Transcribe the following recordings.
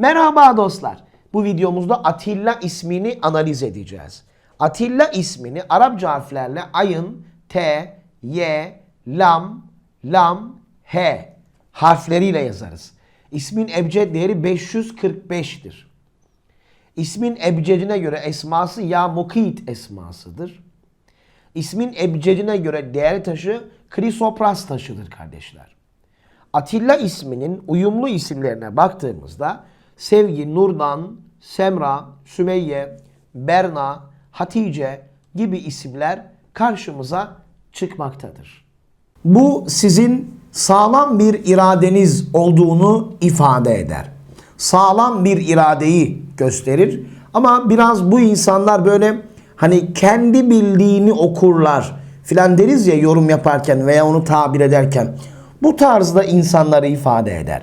Merhaba dostlar. Bu videomuzda Atilla ismini analiz edeceğiz. Atilla ismini Arapça harflerle ayın T, Y, Lam, Lam, H harfleriyle yazarız. İsmin ebced değeri 545'tir. İsmin ebcedine göre esması ya mukit esmasıdır. İsmin ebcedine göre değer taşı krisopras taşıdır kardeşler. Atilla isminin uyumlu isimlerine baktığımızda Sevgi, Nurdan, Semra, Sümeyye, Berna, Hatice gibi isimler karşımıza çıkmaktadır. Bu sizin sağlam bir iradeniz olduğunu ifade eder. Sağlam bir iradeyi gösterir. Ama biraz bu insanlar böyle hani kendi bildiğini okurlar filan deriz ya yorum yaparken veya onu tabir ederken. Bu tarzda insanları ifade eder.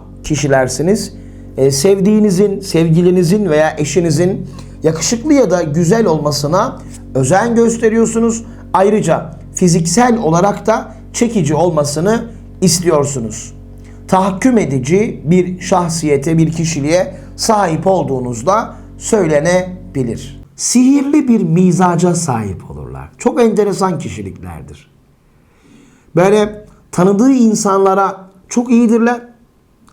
kişilersiniz. Ee, sevdiğinizin, sevgilinizin veya eşinizin yakışıklı ya da güzel olmasına özen gösteriyorsunuz. Ayrıca fiziksel olarak da çekici olmasını istiyorsunuz. Tahakküm edici bir şahsiyete, bir kişiliğe sahip olduğunuzda söylenebilir. Sihirli bir mizaca sahip olurlar. Çok enteresan kişiliklerdir. Böyle tanıdığı insanlara çok iyidirler.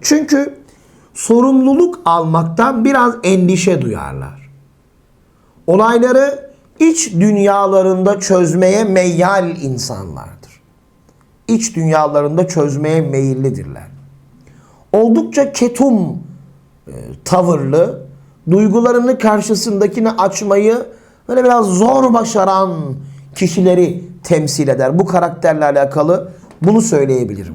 Çünkü sorumluluk almaktan biraz endişe duyarlar. Olayları iç dünyalarında çözmeye meyyal insanlardır. İç dünyalarında çözmeye meyillidirler. Oldukça ketum e, tavırlı, duygularını karşısındakini açmayı böyle biraz zor başaran kişileri temsil eder. Bu karakterle alakalı bunu söyleyebilirim.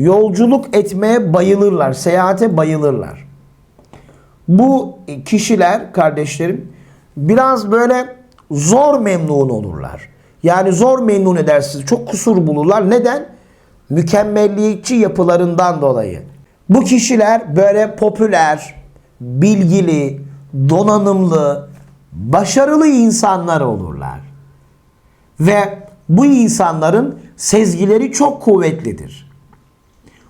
Yolculuk etmeye bayılırlar. Seyahate bayılırlar. Bu kişiler kardeşlerim biraz böyle zor memnun olurlar. Yani zor memnun edersiniz. Çok kusur bulurlar. Neden? Mükemmelliyetçi yapılarından dolayı. Bu kişiler böyle popüler, bilgili, donanımlı, başarılı insanlar olurlar. Ve bu insanların sezgileri çok kuvvetlidir.